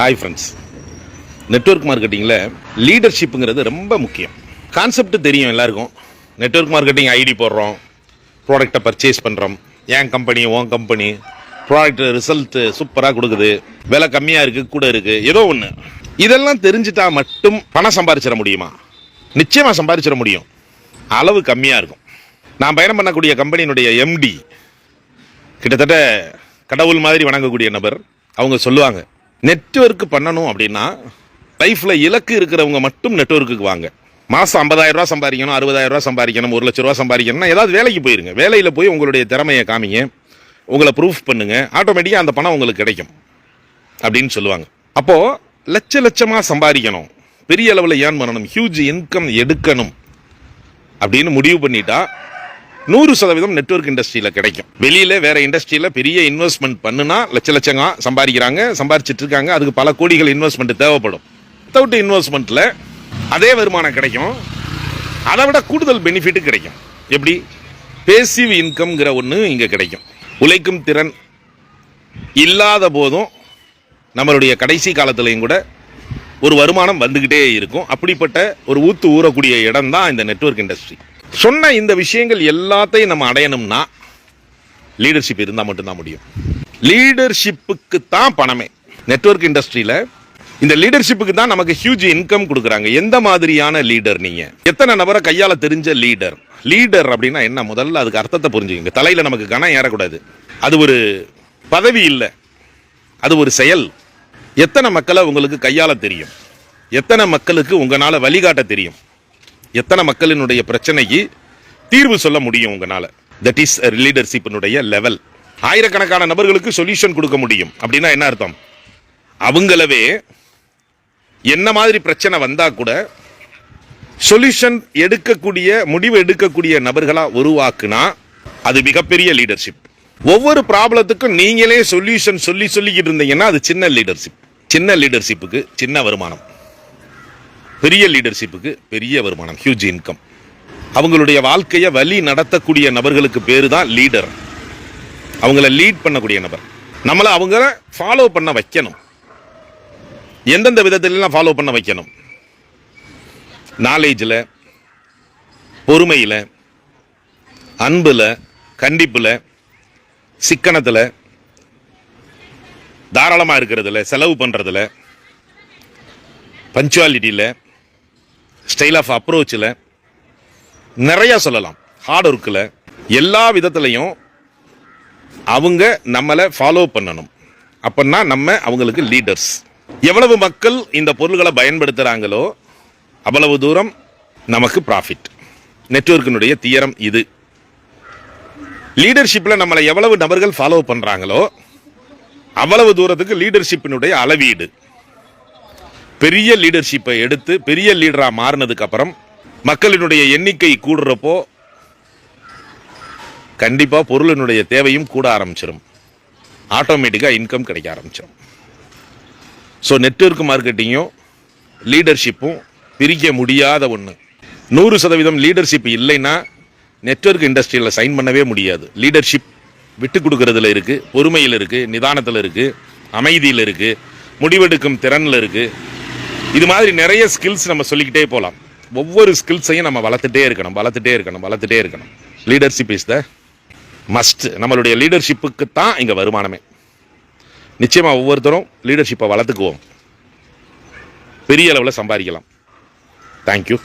Hi friends network மார்க்கெட்டிங்கில் லீடர்ஷிப்புங்கிறது ரொம்ப முக்கியம். கான்செப்ட் தெரியும் எல்லாருக்கும். நெட்வொர்க் மார்க்கெட்டிங் ஐடி போடுறோம். ப்ராடக்டை பர்ச்சேஸ் பண்ணுறோம் என் company own company product result சூப்பராக கொடுக்குது. விலை கம்மியாக இருக்குது கூட இருக்குது ஏதோ ஒன்று இதெல்லாம் தெரிஞ்சிட்டா மட்டும் பணம் சம்பாதிச்சிட முடியுமா? நிச்சயமாக சம்பாதிச்சிட முடியும். அளவு கம்மியாக இருக்கும். நான் பயணம் பண்ணக்கூடிய கம்பெனியினுடைய எம்டி கிட்டத்தட்ட கடவுள் மாதிரி வணங்கக்கூடிய நபர். அவங்க சொல்லுவாங்க நெட்ஒர்க் பண்ணணும் அப்படின்னா லைஃப்பில் இலக்கு இருக்கிறவங்க மட்டும் நெட்வொர்க்குக்கு வாங்க. மாதம் ஐம்பதாயிரம் ரூபா சம்பாதிக்கணும் அறுபதாயிரம் ரூபா சம்பாதிக்கணும் ஒரு லட்ச ரூபா சம்பாதிக்கணும்னா ஏதாவது வேலைக்கு போயிருங்க. வேலையில் போய் உங்களுடைய திறமையை காமிங்க. உங்களை ப்ரூஃப் பண்ணுங்க. ஆட்டோமேட்டிக்காக அந்த பணம் உங்களுக்கு கிடைக்கும். அப்படின்னு சொல்லுவாங்க. அப்போது லட்ச லட்சமாக சம்பாதிக்கணும். பெரிய அளவில் ஏர்ன் பண்ணணும். ஹியூஜ் இன்கம் எடுக்கணும். அப்படின்னு முடிவு பண்ணிட்டா நூறு சதவீதம் நெட்வொர்க் இண்டஸ்ட்ரியில் கிடைக்கும். வெளியில் வேற இண்டஸ்ட்ரியில் பெரிய இன்வெஸ்ட்மெண்ட் பண்ணுனா லட்ச லட்சங்க சம்பாதிக்கிறாங்க சம்பாரிச்சிட்டு இருக்காங்க. அதுக்கு பல கோடிகள் இன்வெஸ்ட்மெண்ட் தேவைப்படும். வித்தவுட் இன்வெஸ்ட்மெண்ட்டில் அதே வருமானம் கிடைக்கும். அதை விட கூடுதல் பெனிஃபிட்டு கிடைக்கும். எப்படி? பேசிவ் இன்கம்ங்கிற ஒன்று இங்கே கிடைக்கும். உழைக்கும் திறன் இல்லாத போதும் நம்மளுடைய கடைசி காலத்துலேயும் கூட ஒரு வருமானம் வந்துக்கிட்டே இருக்கும். அப்படிப்பட்ட ஒரு ஊத்து ஊறக்கூடிய இடம் தான் இந்த நெட்வொர்க் இண்டஸ்ட்ரி சொன்ன இந்த விஷயங்கள் எல்லாத்தையும் நம்ம அடையணும்னா லீடர்ஷிப் இருந்தால் மட்டும்தான் முடியும். லீடர்ஷிப்புக்கு தான் பணமே. நெட்வொர்க் இண்டஸ்ட்ரியில் இந்த லீடர்ஷிப்புக்கு தான் நமக்கு ஹியூஜ் இன்கம் கொடுக்குறாங்க. எந்த மாதிரியான லீடர் நீங்க? எத்தனை நபரை கையால தெரிஞ்ச லீடர் லீடர் அப்படின்னா என்ன? முதல்ல அதுக்கு அர்த்தத்தை புரிஞ்சுக்கங்க. தலையில நமக்கு கணம் ஏறக்கூடாது. அது ஒரு பதவி இல்லை. அது ஒரு செயல். எத்தனை மக்களை உங்களுக்கு கையால் தெரியும்? எத்தனை மக்களுக்கு உங்களால் வழிகாட்ட தெரியும்? எத்தனை மக்களினுடைய பிரச்சனைக்கு தீர்வு சொல்ல முடியும் உங்களால்? தட் இஸ் லீடர்ஷிப்பினுடைய லெவல் ஆயிரக்கணக்கான நபர்களுக்கு சொல்யூஷன் கொடுக்க முடியும். அப்படின்னா என்ன அர்த்தம்? அவங்களவே என்ன மாதிரி பிரச்சனை வந்தால் கூட சொல்யூஷன் எடுக்கக்கூடிய முடிவு எடுக்கக்கூடிய நபர்களாக உருவாக்குனா அது மிகப்பெரிய லீடர்ஷிப் ஒவ்வொரு ப்ராப்ளத்துக்கும் நீங்களே சொல்யூஷன் சொல்லி சொல்லிக்கிட்டு இருந்தீங்கன்னா அது சின்ன லீடர்ஷிப் சின்ன லீடர்ஷிப்புக்கு சின்ன வருமானம். பெரிய லீடர்ஷிப்புக்கு பெரிய வருமானம் ஹியூஜ் இன்கம் அவங்களுடைய வாழ்க்கையை வழி நடத்தக்கூடிய நபர்களுக்கு பேர் தான் லீடர் அவங்கள லீட் பண்ணக்கூடிய நபர். நம்மளை அவங்கள ஃபாலோ பண்ண வைக்கணும். எந்தெந்த விதத்திலலாம் ஃபாலோ பண்ண வைக்கணும்? நாலேஜில் பொறுமையில் அன்பில் கண்டிப்பில் சிக்கனத்தில் தாராளமாக இருக்கிறதுல செலவு பண்ணுறதுல பஞ்சுவாலிட்டியில் ஸ்டைல் ஆஃப் அப்ரோச்சில் நிறையா சொல்லலாம். ஹார்ட் ஒர்க்கில் எல்லா விதத்துலையும் அவங்க நம்மளை ஃபாலோ பண்ணணும். அப்படின்னா நம்ம அவங்களுக்கு லீடர்ஸ் எவ்வளவு மக்கள் இந்த பொருள்களை பயன்படுத்துகிறாங்களோ அவ்வளவு தூரம் நமக்கு ப்ராஃபிட் நெட்வொர்க்கினுடைய தியரம் இது. லீடர்ஷிப்பில் நம்மளை எவ்வளவு நபர்கள் ஃபாலோ பண்ணுறாங்களோ அவ்வளவு தூரத்துக்கு லீடர்ஷிப்பினுடைய அளவீடு. பெரிய லீடர்ஷிப்பை எடுத்து பெரிய லீடராக மாறினதுக்கு அப்புறம் மக்களினுடைய எண்ணிக்கை கூடுறப்போ கண்டிப்பாக பொருளினுடைய தேவையும் கூட ஆரம்பிச்சிடும் ஆட்டோமேட்டிக்காக இன்கம் கிடைக்க ஆரம்பிச்சிடும் ஸோ நெட்ஒர்க் மார்க்கெட்டிங்கும் லீடர்ஷிப்பும் பிரிக்க முடியாத ஒன்று நூறு சதவீதம் லீடர்ஷிப் இல்லைன்னா நெட்ஒர்க் இண்டஸ்ட்ரியில் சைன் பண்ணவே முடியாது. லீடர்ஷிப் விட்டு கொடுக்கறதுல இருக்குது பொறுமையில் இருக்குது நிதானத்தில் இருக்குது அமைதியில் இருக்குது முடிவெடுக்கும் திறனில் இருக்குது இது மாதிரி நிறைய ஸ்கில்ஸ் நம்ம சொல்லிக்கிட்டே போகலாம் ஒவ்வொரு ஸ்கில்ஸையும் நம்ம வளர்த்துட்டே இருக்கணும் வளர்த்துட்டே இருக்கணும் வளர்த்துட்டே இருக்கணும். லீடர்ஷிப் இஸ் த மஸ்ட் நம்மளுடைய லீடர்ஷிப்புக்கு தான் இங்கே வருமானமே. நிச்சயமாக ஒவ்வொருத்தரும் லீடர்ஷிப்பை வளர்த்துக்குவோம். பெரிய அளவில் சம்பாதிக்கலாம். தேங்க்யூ